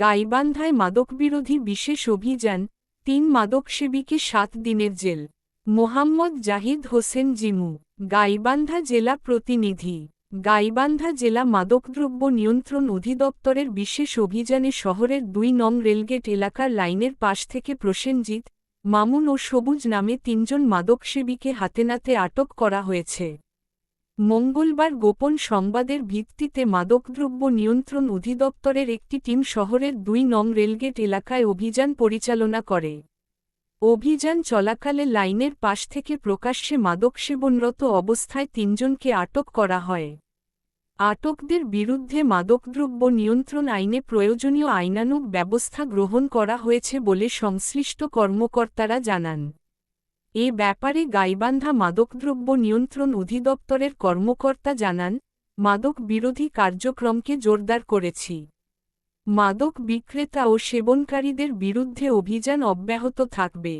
গাইবান্ধায় মাদকবিরোধী বিশেষ অভিযান, তিন মাদকসেবীকে সাত দিনের জেল। মোহাম্মদ জাহিদ হোসেন জিমু, গাইবান্ধা জেলা প্রতিনিধি। গাইবান্ধা জেলা মাদকদ্রব্য নিয়ন্ত্রণ অধিদপ্তরের বিশেষ অভিযানে শহরের দুই নং রেলগেট এলাকার লাইনের পাশ থেকে প্রসেনজিৎ, মামুন ও সবুজ নামে তিনজন মাদকসেবীকে হাতেনাতে আটক করা হয়েছে। মঙ্গলবার গোপন সংবাদের ভিত্তিতে মাদকদ্রব্য নিয়ন্ত্রণ অধিদপ্তরের একটি টিম শহরের দুই নং রেলগেট এলাকায় অভিযান পরিচালনা করে। অভিযান চলাকালে লাইনের পাশ থেকে প্রকাশ্যে মাদক সেবনরত অবস্থায় তিনজনকে আটক করা হয়। আটকদের বিরুদ্ধে মাদকদ্রব্য নিয়ন্ত্রণ আইনে প্রয়োজনীয় আইনানুগ ব্যবস্থা গ্রহণ করা হয়েছে বলে সংশ্লিষ্ট কর্মকর্তারা জানান। এ ব্যাপারে গাইবান্ধা মাদকদ্রব্য নিয়ন্ত্রণ অধিদপ্তরের কর্মকর্তা জানান, মাদক বিরোধী কার্যক্রমকে জোরদার করেছি। মাদক বিক্রেতা ও সেবনকারীদের বিরুদ্ধে অভিযান অব্যাহত থাকবে।